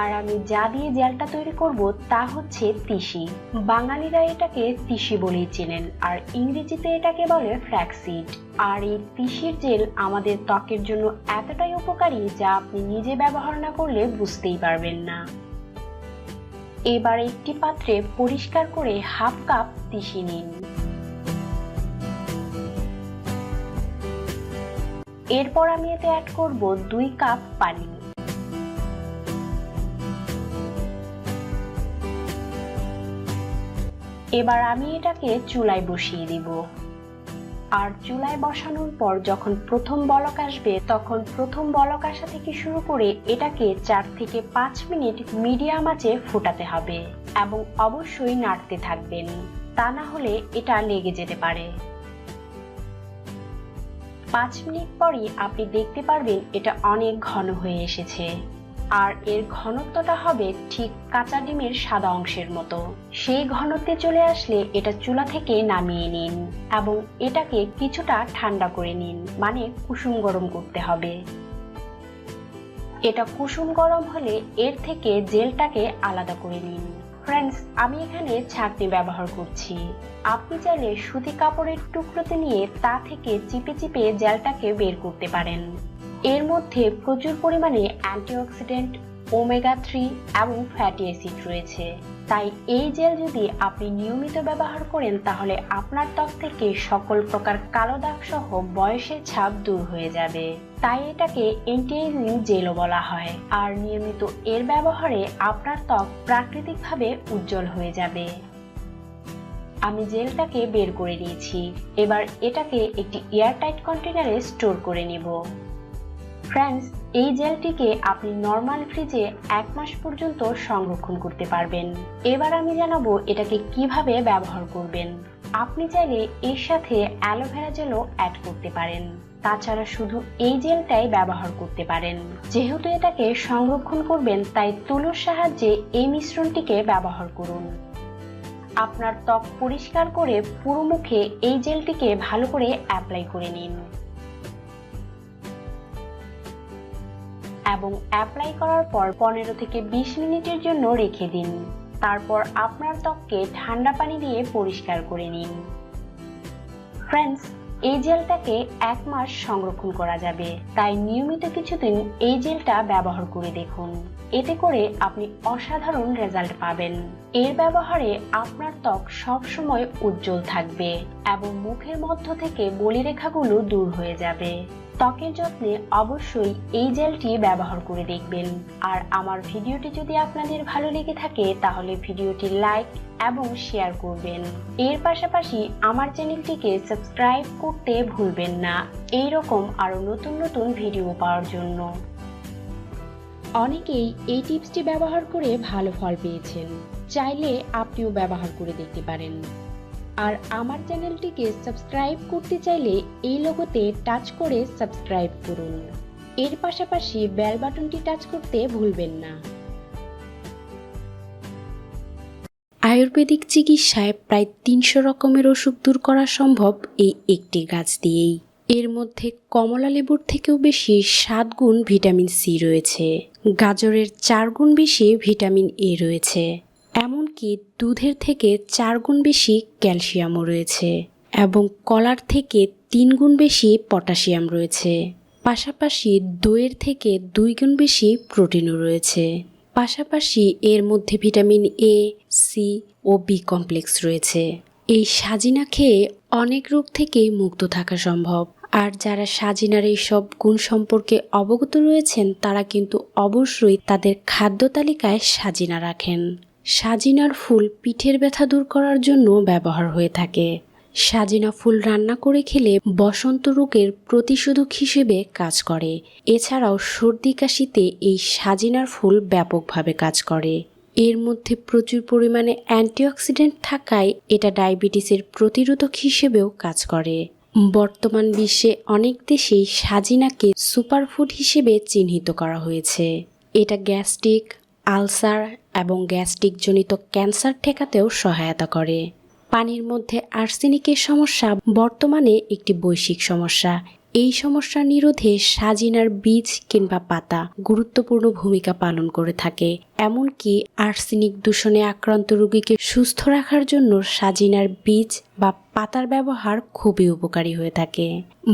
আর আমি যা দিয়ে জেলটা তৈরি করব তা হচ্ছে তিসি। বাঙালিরা এটাকে তিসি বলেই চেনেন, আর ইংরেজিতে এটাকে বলে ফ্ল্যাক্সিড আর এই তিসির জেল আমাদের ত্বকের জন্য এতটাই উপকারী যা আপনি নিজে ব্যবহার না করলে বুঝতেই পারবেন না। এবার একটি পাত্রে পরিষ্কার করে হাফ কাপ তিসি নিন। এরপর আমি এতে অ্যাড করব দুই কাপ পানি। এবার আমি এটাকে চুলায় বসিয়ে দিব। আর চুলায় বসানোর পর যখন প্রথম বলক আসবে, তখন প্রথম বলক আসা থেকে শুরু করে এটাকে চার থেকে পাঁচ মিনিট মিডিয়াম আঁচে ফোটাতে হবে এবং অবশ্যই নাড়তে থাকবেন। তা না হলে এটা লেগে যেতে পারে। পাঁচ মিনিট পরই আপনি দেখতে পারবেন এটা অনেক ঘন হয়ে এসেছে। আর এর ঘনত্বটা হবে ঠিক কাঁচা ডিমের সাদা অংশের মতো। সেই ঘনত্বে চলে আসলে এটা চুলা থেকে নামিয়ে নিন এবং এটাকে কিছুটা ঠান্ডা করে নিন মানে কুসুম গরম করতে হবে। এটা কুসুম গরম হলে এর থেকে জেলটাকে আলাদা করে নিন। ফ্রেন্ডস আমি এখানে ছাঁকনি ব্যবহার করছি। আপনি চাইলে সুতি কাপড়ের টুকরোতে নিয়ে তা থেকে চিপে চিপে জেলটাকে বের করতে পারেন। এর মধ্যে প্রচুর পরিমাণে অ্যান্টিঅক্সিডেন্ট, ওমেগা থ্রি এবং ফ্যাটি অ্যাসিড রয়েছে। তাই এই জেল যদি আপনি নিয়মিত ব্যবহার করেন, তাহলে আপনার ত্বক থেকে সকল প্রকার কালো দাগ সহ বয়সের ছাপ দূর হয়ে যাবে। তাই এটাকে এন্টি এজিং জেলও বলা হয়। আর নিয়মিত এর ব্যবহারে আপনার ত্বক প্রাকৃতিকভাবে উজ্জ্বল হয়ে যাবে। আমি জেলটাকে বের করে নিয়েছি। এবার এটাকে একটি এয়ারটাইট কন্টেনারে স্টোর করে নিব। ফ্রেন্ডস এই জেলটিকে আপনি নর্মাল ফ্রিজে এক মাস পর্যন্ত সংরক্ষণ করতে পারবেন। এবার আমি জানাব এটাকে কীভাবে ব্যবহার করবেন। আপনি চাইলে এর সাথে অ্যালোভেরা জেলও অ্যাড করতে পারেন। তাছাড়া শুধু এই জেলটাই ব্যবহার করতে পারেন। যেহেতু এটাকে সংরক্ষণ করবেন, তাই তুলোর সাহায্যে এই মিশ্রণটিকে ব্যবহার করুন। আপনার ত্বক পরিষ্কার করে পুরো মুখে এই জেলটিকে ভালো করে অ্যাপ্লাই করে নিন। এবং অ্যাপ্লাই করার পর পনেরো থেকে বিশ মিনিটের জন্য রেখে দিন। তারপর আপনার ত্বককে ঠান্ডা পানি দিয়ে পরিষ্কার করে নিন। ফ্রেন্ডস এই জেলটাকে এক মাস সংরক্ষণ করা যাবে। তাই নিয়মিত কিছুদিন এই জেলটা ব্যবহার করে দেখুন। এতে করে আপনি অসাধারণ রেজাল্ট পাবেন। এর ব্যবহারে আপনার ত্বক সবসময় উজ্জ্বল থাকবে এবং মুখের মধ্য থেকে বলিরেখাগুলো দূর হয়ে যাবে। ত্বকের যত্নে অবশ্যই এই জেলটি ব্যবহার করে দেখবেন। আর আমার ভিডিওটি যদি আপনাদের ভালো লেগে থাকে, তাহলে ভিডিওটি লাইক এবং শেয়ার করবেন। এর পাশাপাশি আমার চ্যানেলটিকে সাবস্ক্রাইব করতে ভুলবেন না। এই রকম আরও নতুন নতুন ভিডিও পাওয়ার জন্য। অনেকেই এই টিপসটি ব্যবহার করে ভালো ফল পেয়েছেন। চাইলে আপনিও ব্যবহার করে দেখতে পারেন। আর আমার চ্যানেলটিকে সাবস্ক্রাইব করতে চাইলে এই লোগোতে টাচ করে সাবস্ক্রাইব করুন। এর পাশাপাশি বেল বাটনটি টাচ করতে ভুলবেন না। আয়ুর্বেদিক চিকিৎসায় প্রায় তিনশো রকমের অসুখ দূর করা সম্ভব এই একটি গাছ দিয়েই। এর মধ্যে কমলা লেবুর থেকেও বেশি সাত গুণ ভিটামিন সি রয়েছে। গাজরের চার গুণ বেশি ভিটামিন এ রয়েছে, এমনকি দুধের থেকে চার গুণ বেশি ক্যালসিয়ামও রয়েছে এবং কলার থেকে তিন গুণ বেশি পটাশিয়াম রয়েছে। পাশাপাশি দইয়ের থেকে দুই গুণ বেশি প্রোটিনও রয়েছে। পাশাপাশি এর মধ্যে ভিটামিন এ সি ও বি কমপ্লেক্স রয়েছে। এই সাজিনা খেয়ে অনেক রোগ থেকে মুক্ত থাকা সম্ভব। আর যারা সাজিনার এই সব গুণ সম্পর্কে অবগত রয়েছেন, তারা কিন্তু অবশ্যই তাদের খাদ্য তালিকায় সাজিনা রাখেন। সাজিনার ফুল পিঠের ব্যথা দূর করার জন্য ব্যবহার হয়ে থাকে। সাজিনা ফুল রান্না করে খেলে বসন্ত রোগের প্রতিষেধক হিসেবে কাজ করে। এছাড়াও সর্দি কাশিতে এই সাজিনার ফুল ব্যাপকভাবে কাজ করে। এর মধ্যে প্রচুর পরিমাণে অ্যান্টিঅক্সিডেন্ট থাকায় এটা ডায়াবেটিসের প্রতিরোধক হিসেবেও কাজ করে। বর্তমান বিশ্বে অনেক দেশেই সাজিনাকে সুপারফুড হিসেবে চিহ্নিত করা হয়েছে। এটা গ্যাস্ট্রিক, আলসার এবং গ্যাস্ট্রিকজনিত ক্যান্সার ঠেকাতেও সহায়তা করে। পানির মধ্যে আর্সেনিকের সমস্যা বর্তমানে একটি বৈশ্বিক সমস্যা। এই সমস্যা নিরোধে সাজিনার বীজ কিংবা পাতা গুরুত্বপূর্ণ ভূমিকা পালন করে থাকে। এমনকি আর্সেনিক দূষণে আক্রান্ত রোগীকে সুস্থ রাখার জন্য সাজিনার বীজ বা পাতার ব্যবহার খুবই উপকারী হয়ে থাকে।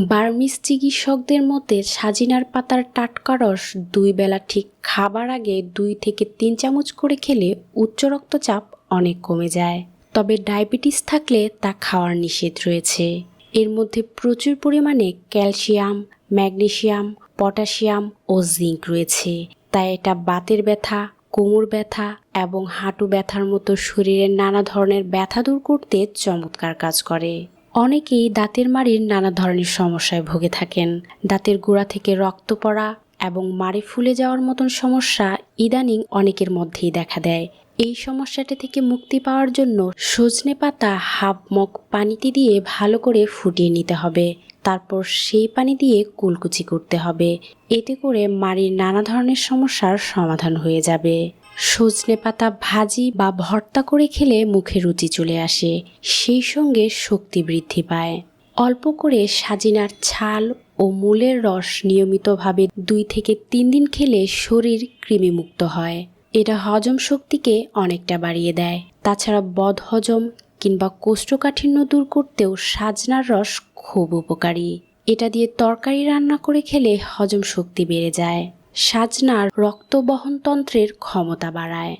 বার্মিস চিকিৎসকদের মতে, সাজিনার পাতার টাটকা রস দুই বেলা ঠিক খাবার আগে দুই থেকে তিন চামচ করে খেলে উচ্চ রক্তচাপ অনেক কমে যায়। তবে ডায়াবেটিস থাকলে তা খাওয়ার নিষেধ রয়েছে। এর মধ্যে প্রচুর পরিমাণে ক্যালসিয়াম, ম্যাগনেসিয়াম পটাশিয়াম ও জিঙ্ক রয়েছে। তাই এটা বাতের ব্যথা, কোমর ব্যথা এবং হাঁটু ব্যথার মতো শরীরের নানা ধরনের ব্যথা দূর করতে চমৎকার কাজ করে। অনেকেই দাঁতের মাড়ির নানা ধরনের সমস্যায় ভুগে থাকেন। দাঁতের গোড়া থেকে রক্ত পড়া এবং মাড়ি ফুলে যাওয়ার মতন সমস্যা ইদানিং অনেকের মধ্যেই দেখা দেয়। এই সমস্যাটা থেকে মুক্তি পাওয়ার জন্য সজনে পাতা হাফ মগ পানিতে দিয়ে ভালো করে ফুটিয়ে নিতে হবে। তারপর সেই পানি দিয়ে কুলকুচি করতে হবে। এতে করে মাড়ির নানা ধরনের সমস্যার সমাধান হয়ে যাবে। সজনে পাতা ভাজি বা ভর্তা করে খেলে মুখে রুচি চলে আসে, সেই সঙ্গে শক্তি বৃদ্ধি পায়। অল্প করে সাজিনার ছাল ও মূলের রস নিয়মিতভাবে দুই থেকে তিন দিন খেলে শরীর কৃমিমুক্ত হয়। এটা হজম শক্তিকে অনেকটা বাড়িয়ে দেয়। তাছাড়া বদহজম কিংবা কোষ্ঠকাঠিন্য দূর করতেও সাজনার রস খুব উপকারী। এটা দিয়ে তরকারি রান্না করে খেলে হজম শক্তি বেড়ে যায়। সাজনার রক্ত বহনতন্ত্রের ক্ষমতা বাড়ায়।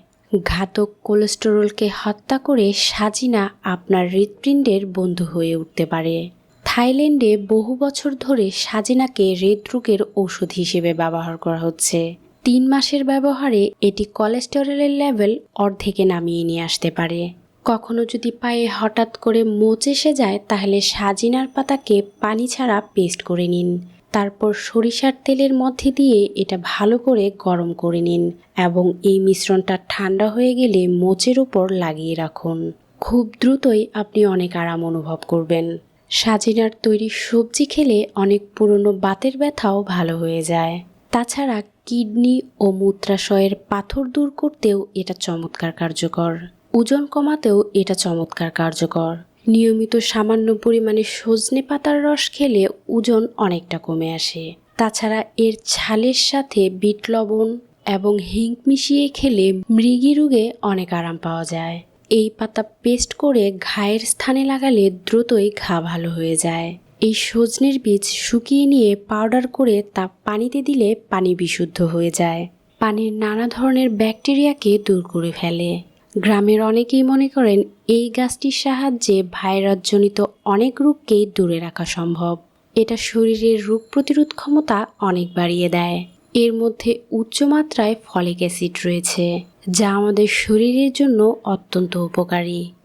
ঘাতক কোলেস্টেরলকে হত্যা করে সাজিনা আপনার হৃৎপিণ্ডের বন্ধু হয়ে উঠতে পারে। থাইল্যান্ডে বহু বছর ধরে সাজিনাকে হৃদরোগের ঔষধ হিসেবে ব্যবহার করা হচ্ছে। তিন মাসের ব্যবহারে এটি কোলেস্টেরলের লেভেল অর্ধেকে নামিয়ে নিয়ে আসতে পারে। কখনো যদি পায়ে হঠাৎ করে মোচ এসে যায়, তাহলে সাজিনার পাতাকে পানি ছাড়া পেস্ট করে নিন। তারপর সরিষার তেলের মধ্যে দিয়ে এটা ভালো করে গরম করে নিন এবং এই মিশ্রণটা ঠান্ডা হয়ে গেলে মোচের উপর লাগিয়ে রাখুন। খুব দ্রুতই আপনি অনেক আরাম অনুভব করবেন। সাজিনার তৈরি সবজি খেলে অনেক পুরনো বাতের ব্যথাও ভালো হয়ে যায়। তাছাড়া কিডনি ও মূত্রাশয়ের পাথর দূর করতেও এটা চমৎকার কার্যকর। ওজন কমাতেও এটা চমৎকার কার্যকর। নিয়মিত সামান্য পরিমাণে সজনে পাতার রস খেলে ওজন অনেকটা কমে আসে। তাছাড়া এর ছালের সাথে বিট লবণ এবং হিং মিশিয়ে খেলে মৃগী রোগে অনেক আরাম পাওয়া যায়। এই পাতা পেস্ট করে ঘায়ের স্থানে লাগালে দ্রুতই ঘা ভালো হয়ে যায়। এই সজনের বীজ শুকিয়ে নিয়ে পাউডার করে তা পানিতে দিলে পানি বিশুদ্ধ হয়ে যায়। পানির নানা ধরনের ব্যাকটেরিয়াকে দূর করে ফেলে। গ্রামের অনেকেই মনে করেন এই গাছটির সাহায্যে ভাইরাসজনিত অনেক রোগকেই দূরে রাখা সম্ভব। এটা শরীরের রোগ প্রতিরোধ ক্ষমতা অনেক বাড়িয়ে দেয়। এর মধ্যে উচ্চমাত্রায় ফলিক অ্যাসিড রয়েছে, যা আমাদের শরীরের জন্য অত্যন্ত উপকারী।